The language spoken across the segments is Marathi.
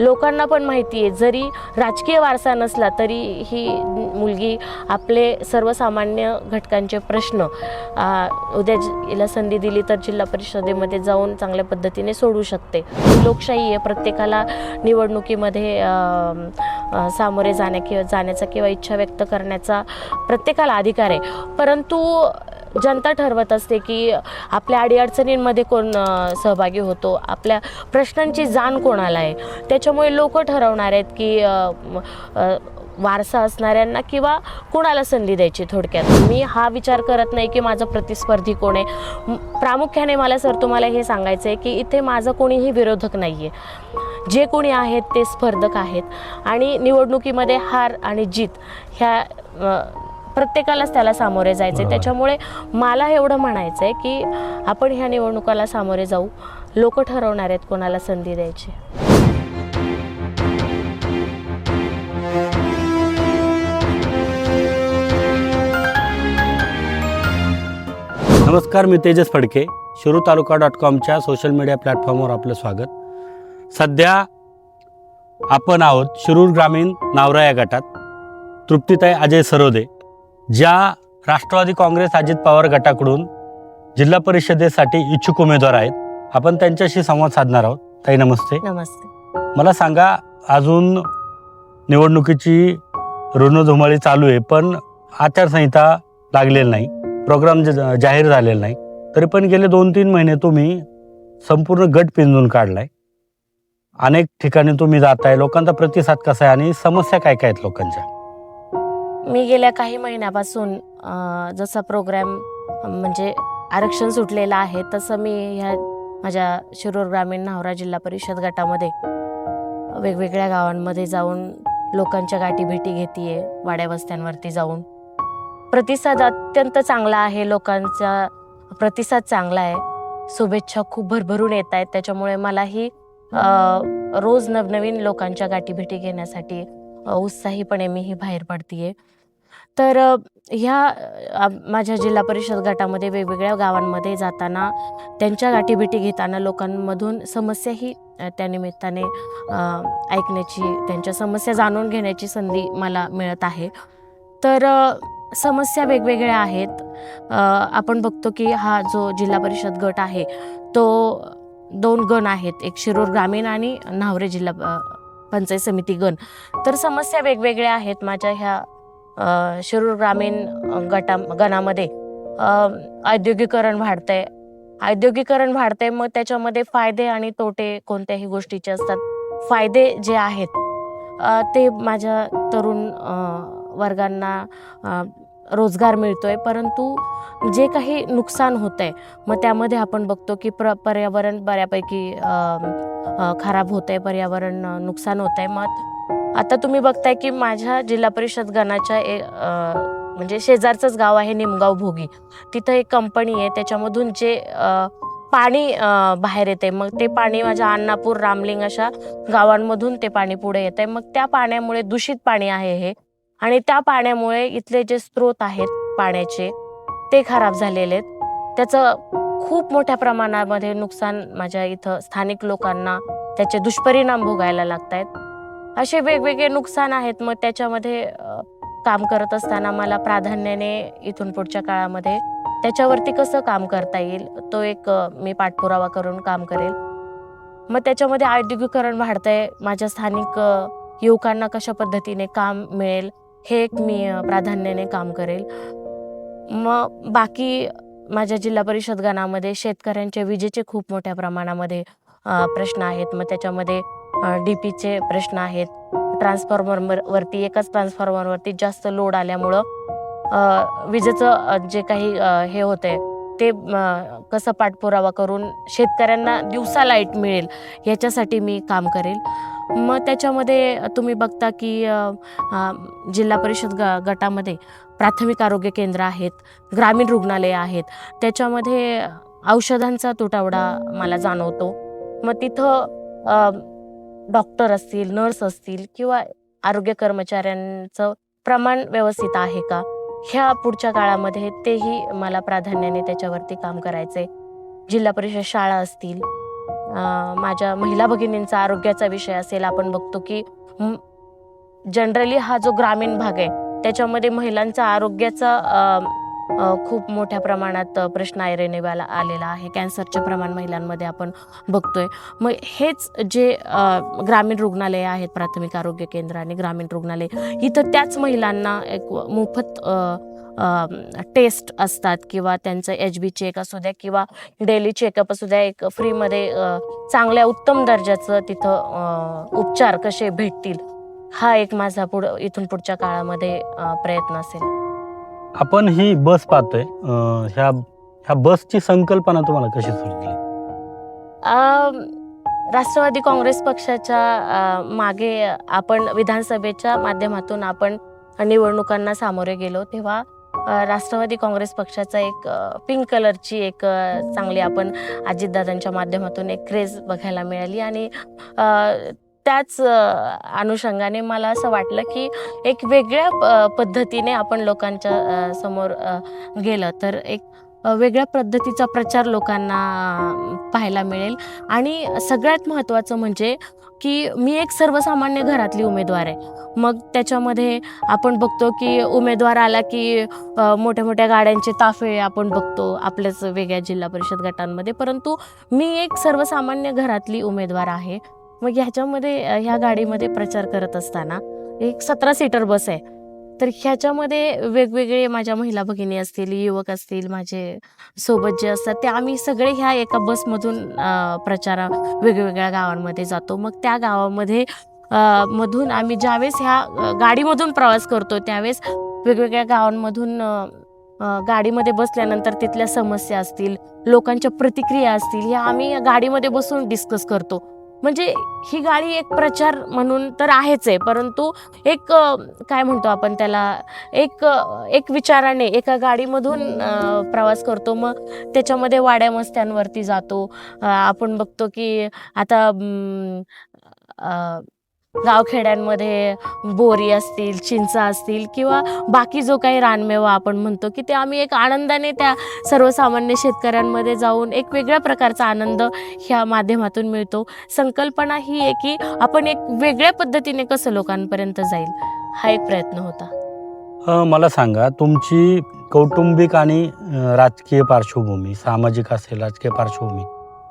लोकांना पण माहिती आहे जरी राजकीय वारसा नसला तरी ही मुलगी आपले सर्वसामान्य घटकांचे प्रश्न उद्या हिला संधी दिली तर जिल्हा परिषदेमध्ये जाऊन चांगल्या पद्धतीने सोडू शकते. लोकशाही आहे प्रत्येकाला निवडणुकीमध्ये सामोरे जाण्या किंवा जाण्याचा किंवा इच्छा व्यक्त करण्याचा प्रत्येकाला अधिकार आहे. परंतु जनता ठरवत असते की आपल्या अडीअडचणींमध्ये कोण सहभागी होतो. आपल्या प्रश्नांची जाण कोणाला आहे? त्याच्यामुळे लोक ठरवणार आहेत की वारसा असणाऱ्यांना किंवा कोणाला संधी द्यायची थोडक्यात. मी हा विचार करत नाही की माझं प्रतिस्पर्धी कोण आहे. प्रामुख्याने मला सर तुम्हाला हे सांगायचं आहे की इथे माझं कोणीही विरोधक नाही आहे जे कोणी आहेत ते स्पर्धक आहेत. आणि निवडणुकीमध्ये हार आणि जीत ह्या प्रत्येकालाच त्याला सामोरे जायचे. त्याच्यामुळे मला एवढं म्हणायचं आहे की आपण ह्या निवडणुकाला सामोरे जाऊ. लोक ठरवणार आहेत कोणाला संधी द्यायची. नमस्कार मी तेजस फडके. शिरू तालुका डॉट कॉमच्या सोशल मीडिया प्लॅटफॉर्मवर आपलं स्वागत. सध्या आपण आहोत शिरूर ग्रामीण नावरा या गटात. तृप्तीताई अजय सरोदे. ज्या राष्ट्रवादी काँग्रेस अजित पवार गटाकडून जिल्हा परिषदेसाठी इच्छुक उमेदवार आहेत आपण त्यांच्याशी संवाद साधणार आहोत. ताई नमस्ते. नमस्ते. मला सांगा अजून निवडणुकीची रणधुमाळी चालू आहे पण आचारसंहिता लागलेली नाही प्रोग्राम जाहीर झालेला नाही तरी पण गेले दोन तीन महिने तुम्ही संपूर्ण गट पिंजून काढलाय. अनेक ठिकाणी तुम्ही जाताय लोकांचा प्रतिसाद कसा आहे आणि समस्या काय काय आहेत लोकांच्या? मी गेल्या काही महिन्यापासून जसा प्रोग्रॅम म्हणजे आरक्षण सुटलेलं आहे तसं मी ह्या माझ्या शिरूर ग्रामीण नावरा जिल्हा परिषद गटामध्ये वेगवेगळ्या गावांमध्ये जाऊन लोकांच्या गाठीभेटी घेते वाड्या वस्त्यांवरती जाऊन. प्रतिसाद अत्यंत चांगला आहे लोकांचा प्रतिसाद चांगला आहे. शुभेच्छा खूप भरभरून येत आहेत त्याच्यामुळे मलाही रोज नवनवीन लोकांच्या गाठी भेटी घेण्यासाठी उत्साहीपणे मीही बाहेर पडतीये. तर ह्या माझ्या जिल्हा परिषद गटामध्ये वेगवेगळ्या गावांमध्ये जाताना त्यांच्या गाठीभेटी घेताना लोकांमधून समस्याही त्यानिमित्ताने ऐकण्याची त्यांच्या समस्या जाणून घेण्याची संधी मला मिळत आहे. तर समस्या वेगवेगळ्या आहेत. आपण बघतो की हा जो जिल्हा परिषद गट आहे तो दोन गण आहेत. एक शिरूर ग्रामीण आणि न्हावरे जिल्हा पंचायत समिती गण. तर समस्या वेगवेगळ्या आहेत माझ्या ह्या अ, शिरूर ग्रामीण गटा गणामध्ये. औद्योगिकरण वाढतंय. औद्योगिकरण वाढतंय मग त्याच्यामध्ये फायदे आणि तोटे कोणत्याही गोष्टीचे असतात. फायदे जे आहेत ते माझ्या तरुण वर्गांना रोजगार मिळतोय. परंतु जे काही नुकसान होतंय मग त्यामध्ये आपण बघतो की प्र पर्यावरण बऱ्यापैकी खराब होत आहे पर्यावरण नुकसान होत आहे मग आता तुम्ही बघताय की माझ्या जिल्हा परिषद गणाच्या ए- म्हणजे शेजारचंच गाव आहे निमगाव भोगी. तिथं एक कंपनी आहे त्याच्यामधून जे पाणी बाहेर येते मग ते पाणी माझ्या अन्नापूर रामलिंग अशा गावांमधून ते पाणी पुढे येत आहे मग त्या पाण्यामुळे दूषित पाणी आहे हे. आणि त्या पाण्यामुळे इथले जे स्रोत आहेत पाण्याचे ते खराब झालेले आहेत. त्याचं खूप मोठ्या प्रमाणामध्ये नुकसान माझ्या इथं स्थानिक लोकांना त्याचे दुष्परिणाम भोगायला लागत आहेत असे वेगवेगळे नुकसान आहेत मग त्याच्यामध्ये काम करत असताना मला प्राधान्याने इथून पुढच्या काळामध्ये त्याच्यावरती कसं काम करता येईल तो एक मी पाठपुरावा करून काम करेल. मग त्याच्यामध्ये औद्योगिकरण वाढतंय माझ्या स्थानिक युवकांना कशा पद्धतीने काम मिळेल हे एक मी प्राधान्याने काम करेल. मग बाकी माझ्या जिल्हा परिषद गणामध्ये शेतकऱ्यांच्या विजेचे खूप मोठ्या प्रमाणामध्ये प्रश्न आहेत. मग त्याच्यामध्ये डी पीचे प्रश्न आहेत. ट्रान्सफॉर्मरवरती एकाच ट्रान्सफॉर्मरवरती जास्त लोड आल्यामुळं विजेचं जे काही हे होतंय ते कसं पाठपुरावा करून शेतकऱ्यांना दिवसा लाइट मिळेल याच्यासाठी मी काम करेल. मग त्याच्यामध्ये तुम्ही बघता की जिल्हा परिषद ग गटामध्ये प्राथमिक आरोग्य केंद्र आहेत ग्रामीण रुग्णालयं आहेत. त्याच्यामध्ये औषधांचा तुटवडा मला जाणवतो. मग तिथं डॉक्टर असतील नर्स असतील किंवा आरोग्य कर्मचाऱ्यांचं प्रमाण व्यवस्थित आहे का? ह्या पुढच्या काळामध्ये तेही मला प्राधान्याने त्याच्यावरती काम करायचंय. जिल्हा परिषद शाळा असतील माझ्या महिला भगिनींचा आरोग्याचा विषय असेल आपण बघतो की जनरली हा जो ग्रामीण भाग आहे त्याच्यामध्ये महिलांचा आरोग्याचा खूप मोठ्या प्रमाणात प्रश्न आयरेनिवाला आलेला आहे. कॅन्सरचे प्रमाण महिलांमध्ये आपण बघतोय. मग हेच जे ग्रामीण रुग्णालय आहेत प्राथमिक आरोग्य केंद्र आणि ग्रामीण रुग्णालय इथं त्याच महिलांना एक मोफत टेस्ट असतात किंवा त्यांचं एच बी चेक असू द्या किंवा डेली चेकअप असू द्या एक फ्रीमध्ये चांगल्या उत्तम दर्जाचं तिथं उपचार कसे भेटतील हा एक माझा पुढं इथून पुढच्या काळामध्ये प्रयत्न असेल. आपण ही बस पाहतोय. अं, ह्या ह्या बसची संकल्पना तुम्हाला कशी सुचली अम, राष्ट्रवादी काँग्रेस पक्षाच्या अ, मागे आपण विधानसभेच्या माध्यमातून आपण निवडणुकांना सामोरे गेलो तेव्हा अ, राष्ट्रवादी काँग्रेस पक्षाचा एक अ, पिंक कलरची एक अ, चांगली आपण अजितदादांच्या माध्यमातून एक क्रेज बघायला मिळाली आणि अ, त्याच अनुषंगाने मला असं वाटलं की एक वेगळ्या प- पद्धतीने आपण लोकांच्या समोर गेलं तर एक वेगळ्या पद्धतीचा प्रचार लोकांना पाहायला मिळेल. आणि सगळ्यात महत्त्वाचं म्हणजे की मी एक सर्वसामान्य घरातली उमेदवार आहे. मग त्याच्यामध्ये आपण बघतो की उमेदवार आला की मोठ्या मोठ्या गाड्यांचे ताफे आपण बघतो आपल्याच वेगळ्या जिल्हा परिषद गटांमध्ये. परंतु मी एक सर्वसामान्य घरातली उमेदवार आहे. मग ह्याच्यामध्ये ह्या गाडीमध्ये प्रचार करत असताना एक सतरा सीटर बस आहे. तर ह्याच्यामध्ये वेगवेगळे माझ्या महिला भगिनी असतील युवक असतील माझे सोबत जे असतात ते आम्ही सगळे ह्या एका बसमधून प्रचारा वेगवेगळ्या गावांमध्ये जातो. मग त्या गावामध्ये मधून आम्ही ज्यावेळेस ह्या गाडीमधून प्रवास करतो त्यावेळेस वेगवेगळ्या गावांमधून गाडीमध्ये बसल्यानंतर तिथल्या समस्या असतील लोकांच्या प्रतिक्रिया असतील ह्या आम्ही गाडीमध्ये बसून डिस्कस करतो. म्हणजे ही गाडी एक प्रचार म्हणून तर आहेच आहे परंतु एक काय म्हणतो आपण त्याला एक एक विचाराने एका गाडीमधून प्रवास करतो मग त्याच्यामध्ये वाड्या मस्त्यांवरती जातो. आपण बघतो की आता गावखेड्यांमध्ये बोरी असतील चिंचा असतील किंवा बाकी जो काही रानमेवा आपण म्हणतो की ते आम्ही एक आनंदाने त्या सर्वसामान्य शेतकऱ्यांमध्ये जाऊन एक वेगळ्या प्रकारचा आनंद ह्या माध्यमातून मिळतो. संकल्पना ही आहे की आपण एक वेगळ्या पद्धतीने कसं लोकांपर्यंत जाईल हा एक प्रयत्न होता. मला सांगा तुमची कौटुंबिक आणि राजकीय पार्श्वभूमी सामाजिक असेल राजकीय पार्श्वभूमी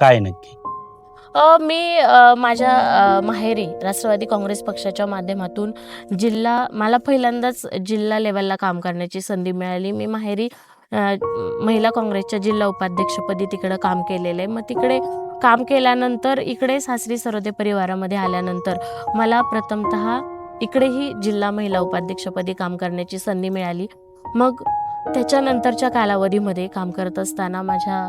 काय नक्की? मी माझ्या माहेरी राष्ट्रवादी काँग्रेस पक्षाच्या माध्यमातून जिल्हा मला पहिल्यांदाच जिल्हा लेवलला काम करण्याची संधी मिळाली. मी माहेरी महिला काँग्रेसच्या जिल्हा उपाध्यक्षपदी तिकडं काम केलेलं आहे. मग तिकडे काम केल्यानंतर इकडे सासरी सरोदे परिवारामध्ये आल्यानंतर मला प्रथमतः इकडेही जिल्हा महिला उपाध्यक्षपदी काम करण्याची संधी मिळाली. मग त्याच्यानंतरच्या कालावधीमध्ये काम करत असताना माझ्या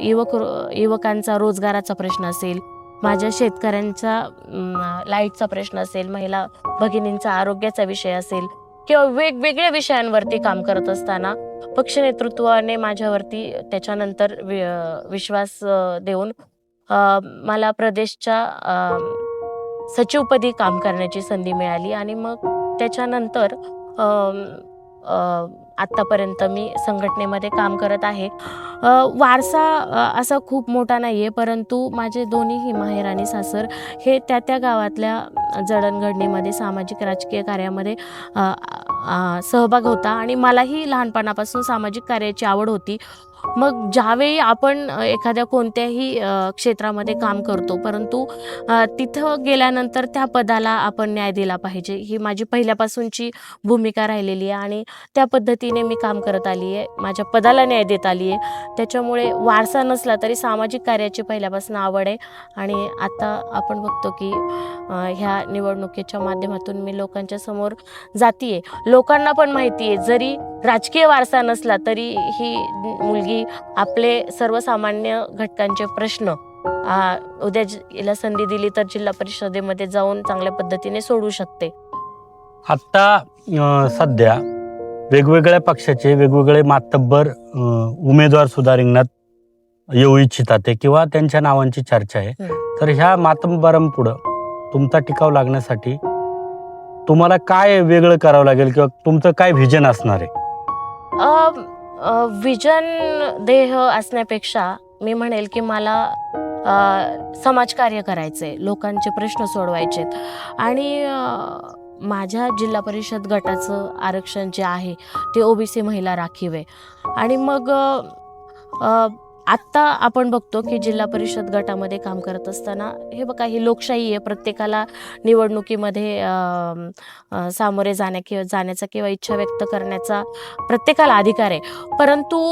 युवक युवकांचा रोजगाराचा प्रश्न असेल माझ्या शेतकऱ्यांचा लाईटचा प्रश्न असेल महिला भगिनींचा आरोग्याचा विषय असेल किंवा वेगवेगळ्या विषयांवरती काम करत असताना पक्ष नेतृत्वाने माझ्यावरती त्याच्यानंतर वि विश्वास देऊन मला प्रदेशच्या सचिवपदी काम करण्याची संधी मिळाली आणि मग त्याच्यानंतर आत्तापर्यंत मी संघटनेमध्ये काम करत आहे. वारसा असा खूप मोठा नाही आहे परंतु माझे दोन्हीही माहेर आणि सासर हे त्या त्या गावातल्या जडणघडणीमध्ये सामाजिक राजकीय कार्यामध्ये सहभाग होता. आणि मलाही लहानपणापासून सामाजिक कार्याची आवड होती. मग ज्यावेळी आपण एखाद्या कोणत्याही क्षेत्रामध्ये काम करतो परंतु तिथं गेल्यानंतर त्या पदाला आपण न्याय दिला पाहिजे. ही माझी पहिल्यापासूनची भूमिका राहिलेली आहे आणि त्या पद्धतीने मी काम करत आली आहे. माझ्या पदाला न्याय देत आली आहे. त्याच्यामुळे वारसा नसला तरी सामाजिक कार्याची पहिल्यापासून आवड आहे. आणि आता आपण बघतो की ह्या निवडणुकीच्या माध्यमातून मी लोकांच्या समोर आहे लोकांना पण माहिती आहे जरी राजकीय वारसा नसला तरी ही मुलगी आपले सर्वसामान्य घटकांचे प्रश्न उद्या हिला संधी दिली तर जिल्हा परिषदेमध्ये जाऊन चांगल्या पद्धतीने सोडू शकते. आत्ता सध्या वेगवेगळ्या पक्षाचे वेगवेगळे मातब्बर उमेदवार सुद्धा रिंगणात येऊ इच्छितात किंवा त्यांच्या नावांची चर्चा आहे. तर ह्या मातब्बरांपुढं तुमचा टिकाव लागण्यासाठी तुम्हाला काय वेगळं करावं लागेल किंवा तुमचं काय व्हिजन असणार आहे? विजन देह असण्यापेक्षा मी म्हणेल की मला समाजकार्य करायचं आहे लोकांचे प्रश्न सोडवायचे आणि माझ्या जिल्हा परिषद गटाचं आरक्षण जे आहे ते ओबीसी महिला राखीव. आहे आणि मग आत्ता आपण बघतो की जिल्हा परिषद गटामध्ये काम करत असताना हे बघा ही लोकशाही आहे. प्रत्येकाला निवडणुकीमध्ये सामोरे जाण्या किंवा जाण्याचा किंवा इच्छा व्यक्त करण्याचा प्रत्येकाला अधिकार आहे. परंतु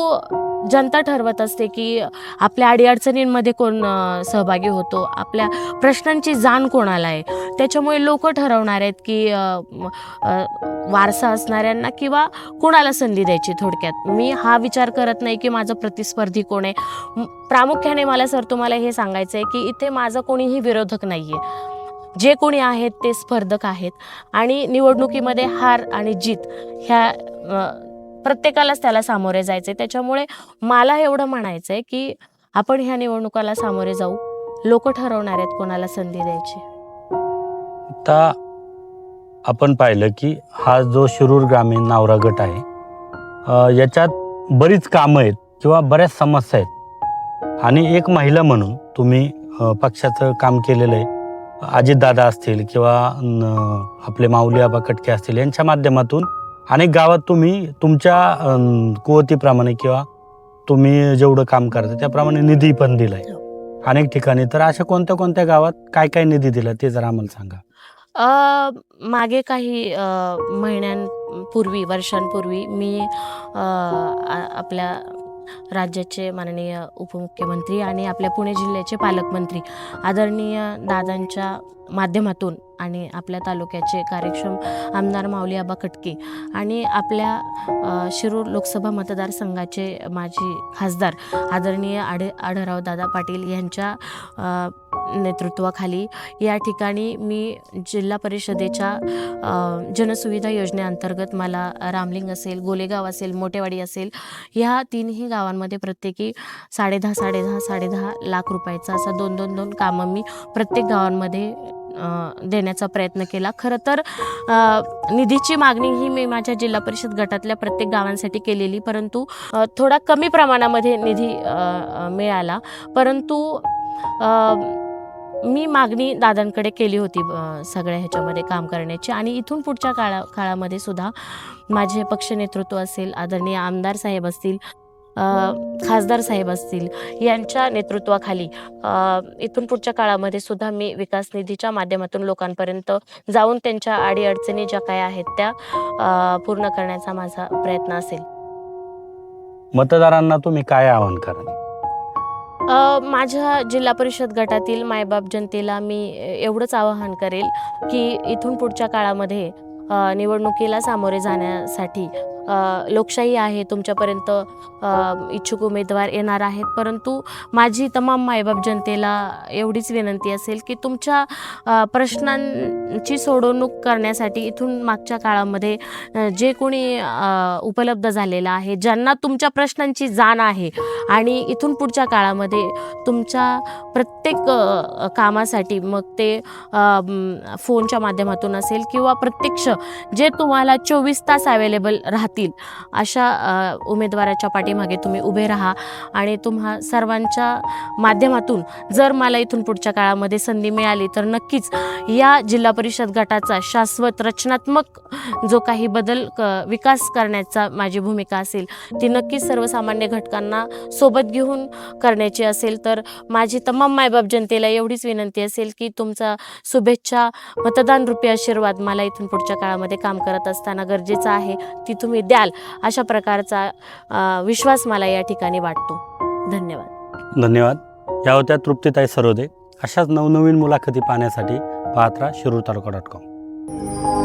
जनता ठरवत असते की आपल्या अडीअडचणींमध्ये कोण सहभागी होतो? आपल्या प्रश्नांची जाण कोणाला आहे? त्याच्यामुळे लोक ठरवणार आहेत की वारसा असणाऱ्यांना किंवा कोणाला संधी द्यायची थोडक्यात? मी हा विचार करत नाही की माझं प्रतिस्पर्धी कोण आहे. प्रामुख्याने मला सर तुम्हाला हे सांगायचं आहे की इथे माझं कोणीही विरोधक नाही आहे जे कोणी आहेत ते स्पर्धक आहेत आणि निवडणुकीमध्ये हार आणि जीत ह्या प्रत्येकालाच त्याला सामोरे जायचं आहे त्याच्यामुळे मला एवढं म्हणायचं आहे की आपण ह्या निवडणुकाला सामोरे जाऊ. लोक ठरवणार आहेत कोणाला संधी द्यायची. आता आपण पाहिलं की हा जो शिरूर ग्रामीण नावरा गट आहे याच्यात बरीच कामं आहेत. किंवा बऱ्याच समस्या आहेत. आणि एक महिला म्हणून तुम्ही पक्षाचं काम केलेलं आहे. अजितदादा असतील किंवा आपले माऊली आबा कटके असतील यांच्या माध्यमातून अनेक गावात तुम्ही तुमच्या कुवतीप्रमाणे किंवा तुम्ही जेवढं काम करता त्याप्रमाणे निधी पण दिलाय. अनेक ठिकाणी तर अशा कोणत्या कोणत्या गावात काय काय निधी दिला ते जरा आम्हाला सांगा. मागे काही महिन्यांपूर्वी वर्षांपूर्वी मी आपल्या राज्याचे माननीय उपमुख्यमंत्री आणि आपल्या पुणे जिल्ह्याचे पालकमंत्री आदरणीय दादांच्या माध्यमातून आणि आपल्या तालुक्याचे कार्यक्षम आमदार माऊली आबा कटके आणि आपल्या शिरूर लोकसभा मतदारसंघाचे माजी खासदार आदरणीय आढे आढराव दादा पाटील यांच्या नेतृत्वाखाली या ठिकाणी मी जिल्हा परिषदेच्या जनसुविधा योजनेअंतर्गत मला रामलिंग असेल गोलेगाव असेल मोठेवाडी असेल ह्या तीनही गावांमध्ये प्रत्येकी साडेदहा साडेदहा साडेदहा लाख रुपयाचा असा दोन दोन दोन कामं मी प्रत्येक गावांमध्ये देण्याचा प्रयत्न केला. खरं तर निधीची मागणी ही मी माझ्या जिल्हा परिषद गटातल्या प्रत्येक गावांसाठी केलेली परंतु थोडा कमी प्रमाणामध्ये निधी मिळाला. परंतु मी मागणी दादांकडे केली होती सगळ्या ह्याच्यामध्ये काम करण्याची. आणि इथून पुढच्या काळा काळामध्ये सुद्धा माझे पक्ष नेतृत्व असेल आदरणीय आमदार साहेब असतील खासदार साहेब असतील यांच्या नेतृत्वाखाली इथून पुढच्या काळामध्ये सुद्धा मी विकास निधीच्या माध्यमातून लोकांपर्यंत जाऊन त्यांच्या अडीअडचणी ज्या काय आहेत त्या पूर्ण करण्याचा माझा प्रयत्न असेल. मतदारांना तुम्ही काय आवाहन कराल? माझ्या जिल्हा परिषद गटातील मायबाप जनतेला मी एवढंच आवाहन करेल की इथून पुढच्या काळामध्ये निवडणुकीला सामोरे जाण्यासाठी लोकशाही आहे तुमच्यापर्यंत इच्छुक उमेदवार येणार आहेत. परंतु माझी तमाम मायबाप जनतेला एवढीच विनंती असेल की तुमच्या प्रश्नांची सोडवणूक करण्यासाठी इथून मागच्या काळामध्ये जे कोणी उपलब्ध झालेलं आहे ज्यांना तुमच्या प्रश्नांची जाण आहे आणि इथून पुढच्या काळामध्ये तुमच्या प्रत्येक कामासाठी मग ते फोनच्या माध्यमातून असेल किंवा प्रत्यक्ष जे तुम्हाला चोवीस तास अवेलेबल राहतील अशा उमेदवाराच्या पाठीमागे तुम्ही उभे राहा आणि तुम्हा सर्वांच्या माध्यमातून जर मला इथून पुढच्या काळामध्ये संधी मिळाली तर नक्कीच या जिल्हा परिषद गटाचा शाश्वत रचनात्मक जो काही बदल क विकास करण्याचा माझी भूमिका असेल ती नक्कीच सर्वसामान्य घटकांना सोबत घेऊन करण्याची असेल तर माझी तमाम मायबाप जनतेला एवढीच विनंती असेल की तुमचा शुभेच्छा मतदान रुपये आशीर्वाद मला इथून पुढच्या काळामध्ये काम करत असताना गरजेचं आहे ती तुम्ही द्याल अशा प्रकारचा विश्वास मला या ठिकाणी वाटतो. धन्यवाद. धन्यवाद. या होत्या तृप्तीताई सरोदे. अशाच नवनवीन मुलाखती पाहण्यासाठी पात्रा शिरूर तालुका डॉट कॉम